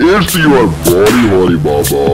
It's your body, holy baba.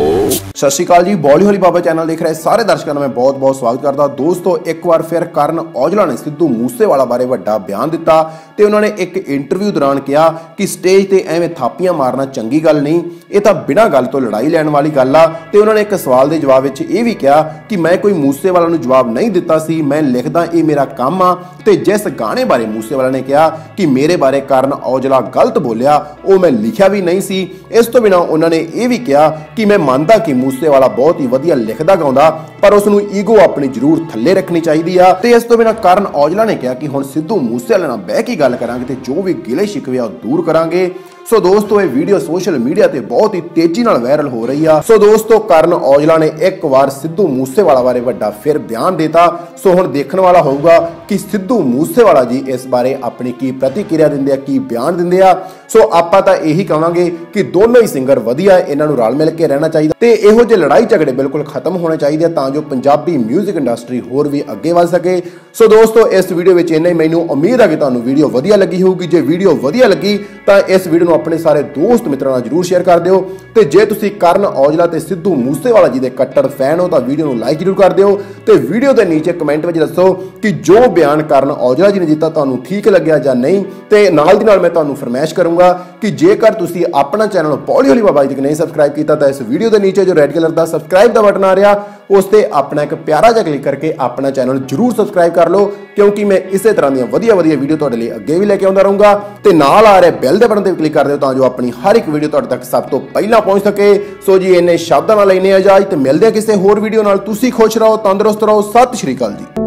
ਸਤਿ ਸ਼੍ਰੀ ਅਕਾਲ ਜੀ ਬੋਲੀ ਹੋਲੀ ਬਾਬਾ ਚੈਨਲ ਦੇਖ ਰਹੇ ਸਾਰੇ ਦਰਸ਼ਕਾਂ ਦਾ ਮੈਂ ਬਹੁਤ-ਬਹੁਤ ਸਵਾਗਤ ਕਰਦਾ। ਦੋਸਤੋ ਇੱਕ ਵਾਰ ਫਿਰ ਕਰਨ ਔਜਲਾ ਨੇ ਸਿੱਧੂ ਮੂਸੇਵਾਲਾ ਬਾਰੇ ਵੱਡਾ ਬਿਆਨ ਦਿੱਤਾ ਤੇ ਉਹਨਾਂ ਨੇ ਇੱਕ ਇੰਟਰਵਿਊ ਦੌਰਾਨ ਕਿਹਾ ਕਿ ਸਟੇਜ ਤੇ ਐਵੇਂ ਥਾਪੀਆਂ ਮਾਰਨਾ ਚੰਗੀ ਗੱਲ ਨਹੀਂ ਇਹ ਤਾਂ ਬਿਨਾਂ ਗੱਲ ਤੋਂ ਲੜਾਈ ਲੈਣ ਵਾਲੀ ਗੱਲ ਆ। ਤੇ ਉਹਨਾਂ ਨੇ ਇੱਕ ਸਵਾਲ ਦੇ ਜਵਾਬ ਵਿੱਚ ਇਹ ਵੀ ਕਿਹਾ ਕਿ ਮੈਂ ਕੋਈ ਮੂਸੇਵਾਲਾ ਨੂੰ ਜਵਾਬ ਨਹੀਂ ਦਿੱਤਾ ਸੀ ਮੈਂ ਲਿਖਦਾ ਇਹ ਮੇਰਾ ਕੰਮ ਆ। ਤੇ ਜਿਸ ਗਾਣੇ ਬਾਰੇ ਮੂਸੇਵਾਲਾ ਨੇ ਕਿਹਾ ਕਿ ਮੇਰੇ ਬਾਰੇ ਕਰਨ ਔਜਲਾ ਗਲਤ ਬੋਲਿਆ ਉਹ ਮੈਂ ਲਿਖਿਆ ਵੀ ਨਹੀਂ ਸੀ ਇਸ ਤੋਂ ਬਿਨਾ ਉਹਨਾਂ ਨੇ ਇਹ ਵੀ ਕਿਹਾ ਕਿ ਮੈਂ ਮੰਨਦਾ ਕਿ ਮੂਸੇਵਾਲਾ ਬਹੁਤ ਹੀ ਵਧੀਆ ਲਿਖਦਾ ਗਾਉਂਦਾ, ਪਰ ਉਸ ਨੂੰ ਈਗੋ ਆਪਣੀ ਜ਼ਰੂਰ ਥੱਲੇ ਰੱਖਣੀ ਚਾਹੀਦੀ ਆ। ਤੇ ਇਸ ਤੋਂ ਬਿਨਾ ਕਰਨ ਔਜਲਾ ਨੇ ਕਿਹਾ ਕਿ ਹੁਣ ਸਿੱਧੂ ਮੂਸੇਵਾਲੇ ਨਾਲ ਬਹਿ ਕੇ ਗੱਲ ਕਰਾਂਗੇ ਤੇ ਜੋ ਵੀ ਗਿਲੇ ਸ਼ਿਕਵੇ ਆ ਉਹ ਦੂਰ ਕਰਾਂਗੇ। ਸੋ ਦੋਸਤੋ, ਇਹ ਵੀਡੀਓ ਸੋਸ਼ਲ ਮੀਡੀਆ ਤੇ ਬਹੁਤ ਹੀ ਤੇਜ਼ੀ ਨਾਲ ਵਾਇਰਲ ਹੋ ਰਹੀ ਆ। ਸੋ ਦੋਸਤੋ, ਕਰਨ ਔਜਲਾ ਨੇ ਇੱਕ ਵਾਰ ਸਿੱਧੂ ਮੂਸੇਵਾਲਾ ਬਾਰੇ ਵੱਡਾ ਫਿਰ ਬਿਆਨ ਦਿੱਤਾ। ਸੋ ਹੁਣ ਦੇਖਣ ਵਾਲਾ ਹੋਊਗਾ ਕਿ ਸਿੱਧੂ ਮੂਸੇਵਾਲਾ ਜੀ ਇਸ ਬਾਰੇ ਆਪਣੀ ਕੀ ਪ੍ਰਤੀਕਿਰਿਆ ਦਿੰਦੇ ਆ, ਕੀ ਬਿਆਨ ਦਿੰਦੇ ਆ। ਸੋ ਆਪਾਂ ਤਾਂ ਇਹੀ ਕਹਾਂਗੇ ਕਿ ਦੋਨੋਂ ਹੀ ਸਿੰਗਰ ਵਧੀਆ ਇਹਨਾਂ ਨੂੰ ਰਲ ਮਿਲ ਕੇ ਰਹਿਣਾ ਚਾਹੀਦਾ। ਤੇ ਇਹੋ ਜਿਹੇ ਲੜਾਈ ਝਗੜੇ ਬਿਲਕੁਲ ਖਤਮ ਹੋਣੇ ਚਾਹੀਦੇ ਆ, ਤਾਂ ਜੋ ਪੰਜਾਬੀ 뮤직 ਇੰਡਸਟਰੀ ਹੋਰ ਵੀ ਅੱਗੇ ਵੱਧ ਸਕੇ। ਸੋ ਦੋਸਤੋ, ਇਸ ਵੀਡੀਓ ਵਿੱਚ ਇੰਨਾ ਹੀ। ਮੈਨੂੰ ਉਮੀਦ ਹੈ ਕਿ ਤੁਹਾਨੂੰ ਵੀਡੀਓ ਵਧੀਆ ਲੱਗੀ ਹੋਊਗੀ। ਜੇ ਵੀਡੀਓ ਵਧੀਆ ਲੱਗੀ ਤਾਂ ਇਸ ਵੀਡੀਓ ਨੂੰ ਆਪਣੇ ਸਾਰੇ ਦੋਸਤ ਮਿੱਤਰਾਂ ਨਾਲ ਜਰੂਰ ਸ਼ੇਅਰ ਕਰ ਦਿਓ ਤੇ ਜੇ ਤੁਸੀਂ ਕਰਨ ਔਜਲਾ ਤੇ ਸਿੱਧੂ ਮੂਸੇਵਾਲਾ ਜੀ ਦੇ ਕੱਟੜ ਫੈਨ ਹੋ ਤਾਂ ਵੀਡੀਓ ਨੂੰ ਲਾਈਕ ਜਰੂਰ ਕਰ ਦਿਓ ਤੇ ਵੀਡੀਓ ਦੇ ਨੀਚੇ ਕਮੈਂਟ ਵਿੱਚ ਦੱਸੋ ਕਿ ਜੋ ਬਿਆਨ ਕਰਨ ਔਜਲਾ ਜੀ ਨੇ ਦਿੱਤਾ ਤੁਹਾਨੂੰ ਠੀਕ ਲੱਗਿਆ ਜਾਂ ਨਹੀਂ ਤੇ ਨਾਲ ਦੀ ਨਾਲ ਮੈਂ ਤੁਹਾਨੂੰ ਫਰਮਾਇਸ਼ ਕਰੂੰਗਾ ਕਿ ਜੇਕਰ ਤੁਸੀਂ ਆਪਣਾ ਚੈਨਲ ਪੌਲੀ ਹੋਲੀ ਬਾਬਾ ਜੀ ਤੱਕ ਨਹੀਂ ਸਬਸਕ੍ਰਾਈਬ ਕੀਤਾ ਤਾਂ ਇਸ ਵੀਡੀਓ ਦੇ ਨੀਚੇ ਜੋ ਰੈੱਡ ਕਲਰ ਦਾ ਸਬਸਕ੍ਰਾਈਬ ਦਾ ਬਟਨ ਆ ਰਿਹਾ ਉਸ ਤੇ ਆਪਣਾ ਇੱਕ ਪਿਆਰਾ ਜਿਹਾ ਕਲਿੱਕ ਕਰਕੇ ਆਪਣਾ ਚੈਨਲ ਜਰੂਰ ਸਬਸਕ੍ਰਾਈਬ ਕਰ ਲਓ, ਕਿਉਂਕਿ ਮੈਂ ਇਸੇ ਤਰ੍ਹਾਂ ਦੀਆਂ ਵਧੀਆ ਵਧੀਆ ਵੀਡੀਓ ਤੁਹਾਡੇ ਲਈ ਅੱਗੇ ਵੀ ਲੈ ਕੇ ਆਉਂਦਾ ਰਹੂੰਗਾ। ਤੇ ਨਾਲ ਆ ਰਹੇ ਬੈਲ ਦੇ ਬਟਨ ਤੇ ਕਲਿੱਕ ਕਰ ਦਿਓ ਤਾਂ ਜੋ ਆਪਣੀ ਹਰ ਇੱਕ ਵੀਡੀਓ ਤੁਹਾਡੇ ਤੱਕ ਸਭ ਤੋਂ ਪਹਿਲਾਂ ਪਹੁੰਚ ਸਕੇ। ਸੋ ਜੀ, ਇੰਨੇ ਸ਼ਬਦਾਂ ਨਾਲ ਲੈਨੇ ਇਜਾਜ਼ਤ ਮਿਲਦੇ ਆ ਕਿਸੇ ਹੋਰ ਵੀਡੀਓ ਨਾਲ। ਤੁਸੀਂ ਖੁਸ਼ ਰਹੋ, ਤੰਦਰੁਸਤ ਰਹੋ। ਸਤਿ ਸ਼੍ਰੀ ਅਕਾਲ ਜੀ।